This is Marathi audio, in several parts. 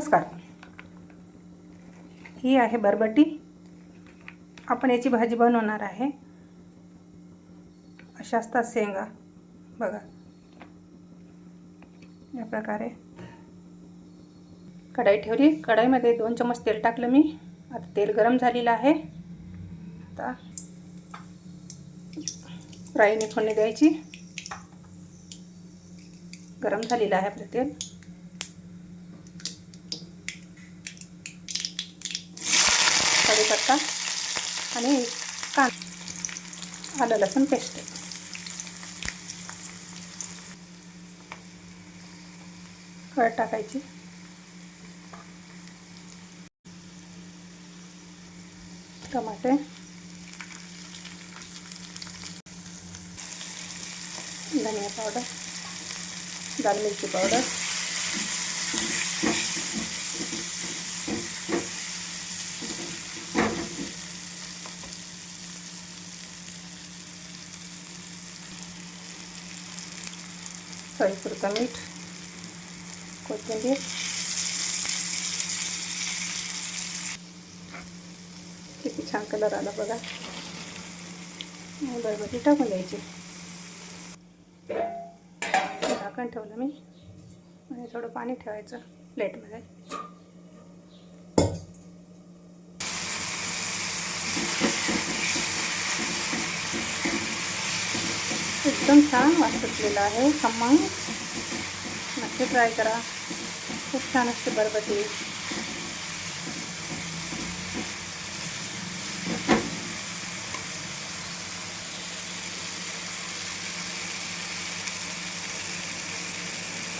नमस्कार. ही आहे बरबटी. आपण याची भाजी बनवणार आहे. अशा असतात शेंगा. बघा. या प्रकारे. कढाई ठेवली. कढाईमध्ये दोन चमच तेल टाकलं मी. आता तेल गरम झालेलं आहे. आता फ्राईने फोडणी द्यायची. गरम झालेलं आहे आपलं तेल. कढीपत्ता आणि कांदा आलं लसूण पेस्ट हळद टाकायची. टमाटे. धनिया पावडर लाल मिरची पावडर चवीपुरतं मीठ कोथिंबीर किती छान कलर आला बघा बरबटी टाकून द्यायची झाकण ठेवलं मी आणि थोडं पाणी ठेवायचं प्लेटमध्ये एकदम छान वास सुटलेला आहे. खमंग नक्की ट्राय करा. खूप छान असते बरबटी.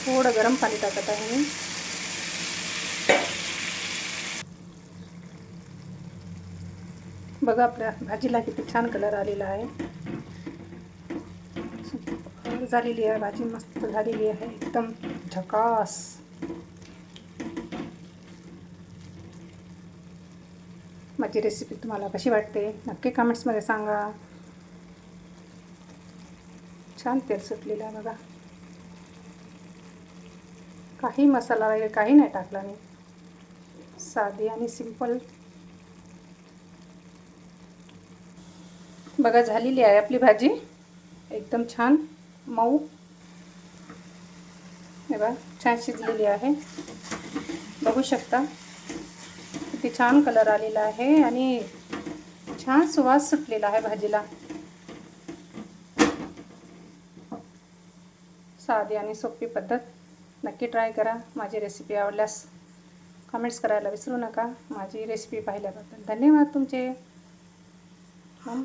थोडं गरम पाणी टाकत आहे मी. बघा, आपल्या भाजीला किती छान कलर आलेला आहे. झालेली आहे भाजी मस्त झालेली आहे एकदम झकास. माझी रेसिपी तुम्हाला कशी वाटते नक्की कमेंट्समध्ये सांगा. छान तेल सुटलेलं आहे बघा. काही मसाला वगैरे काही नाही टाकला मी. साधी आणि सिंपल बघा झालेली आहे आपली भाजी. एकदम छान. मऊ. हे बघा छान शिजलेली आहे. बघू शकता. किती छान कलर आलेला आहे आणि छान सुवास सुटलेला आहे भाजीला. साधी आणि सोपी पद्धत. नक्की ट्राय करा. माझी रेसिपी आवडल्यास कमेंट्स करायला विसरू नका. माझी रेसिपी पाहिल्याबद्दल धन्यवाद तुमचे. हां